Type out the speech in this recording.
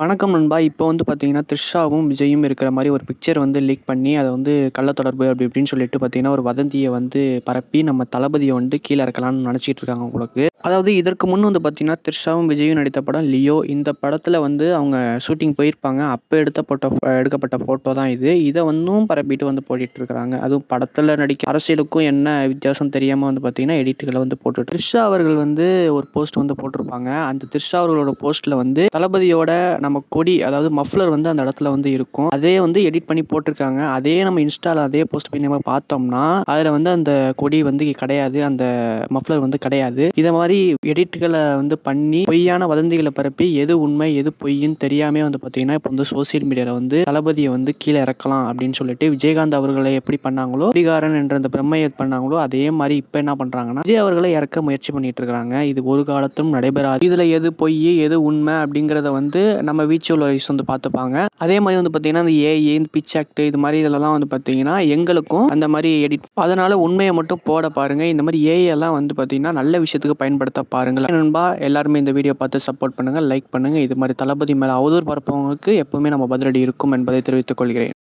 வணக்கம் நண்பா. இப்போ வந்து பார்த்தீங்கன்னா, த்ரிஷாவும், விஜயும் இருக்கிற மாதிரி ஒரு பிக்சர் வந்து லீக் பண்ணி, அதை வந்து கள்ள தொடர்பு அப்படி இப்படின்னு சொல்லிட்டு பார்த்தீங்கன்னா, ஒரு வதந்தியை வந்து பரப்பி, நம்ம தளபதியை வந்து கீழே இறக்கலாம்னு நினச்சிட்டு இருக்காங்க உங்களுக்கு அதாவது இதற்கு முன் வந்து பார்த்தீங்கன்னா, த்ரிஷாவும், விஜயும் நடித்த படம் லியோ. இந்த படத்தில் வந்து அவங்க ஷூட்டிங் போயிருப்பாங்க. அப்போ எடுத்த போட்டோ எடுக்கப்பட்ட ஃபோட்டோ தான் இது. இதை வந்தும் பரப்பிட்டு வந்து போட்டுட்டு இருக்கிறாங்க அதுவும் படத்தில் நடிக்க அரசியலுக்கும் என்ன வித்தியாசம் தெரியாமல் வந்து பார்த்தீங்கன்னா, எடிட்டுகளை வந்து போட்டு த்ரிஷா அவர்கள் வந்து ஒரு போஸ்ட் வந்து போட்டிருப்பாங்க. அந்த த்ரிஷா அவர்களோட போஸ்ட்டில் வந்து தளபதியோட நம்ம கொடி அதாவது மஃப்ளர் வந்து அந்த இடத்துல வந்து இருக்கும். அதே வந்து எடிட் பண்ணி போட்டிருக்காங்க. அதே நம்ம இன்ஸ்டால அதே போஸ்ட் பண்ணி நம்ம பார்த்தோம்னா, அதில் வந்து அந்த கொடி வந்து கிடையாது. அந்த மஃப்ளர் வந்து கிடையாது. இத மாதிரி எடிட்கள வந்து பண்ணி, பொய்யான வதந்திகளை பரப்பி, எது உண்மை, எது பொய்ன்னு தெரியாமே வந்து பார்த்தீங்கன்னா, இப்போ வந்து சோசியல் மீடியாவில் வந்து தளபதியை வந்து கீழே இறக்கலாம் அப்படின்னு சொல்லிட்டு, விஜயகாந்த் அவர்களை எப்படி பண்ணாங்களோ, அதிகாரன் என்ற அந்த பிரம்மைய பண்ணாங்களோ, அதே மாதிரி இப்போ என்ன பண்ணுறாங்கன்னா விஜய் அவர்களை இறக்க முயற்சி பண்ணிட்டு இருக்காங்க. இது ஒரு காலத்திலும் நடைபெறாது. இதில் எது பொய் எது உண்மை அப்படிங்கிறத வந்து நம்ம விர்ச்சுவல் வந்து பார்த்துப்பாங்க. அதே மாதிரி வந்து பார்த்தீங்கன்னா, இந்த ஏஐ, இந்த பிச் ஆக்ட் இது மாதிரி இதெல்லாம் வந்து பார்த்தீங்கன்னா, எங்களுக்கும் அந்த மாதிரி எடிட் அதனால உண்மையை மட்டும் போட பாருங்க. இந்த மாதிரி ஏஐ எல்லாம் வந்து பார்த்தீங்கன்னா, நல்ல விஷயத்துக்கு பயன்படுத்த பாருங்கள். நண்பா எல்லாருமே இந்த வீடியோ பார்த்து சப்போர்ட் பண்ணுங்க, லைக் பண்ணுங்க. இது மாதிரி தளபதி மேல அவதூறு பரப்பவங்களுக்கு எப்பவுமே நம்ம பதிலடி இருக்கும் என்பதை தெரிவித்துக் கொள்கிறேன்.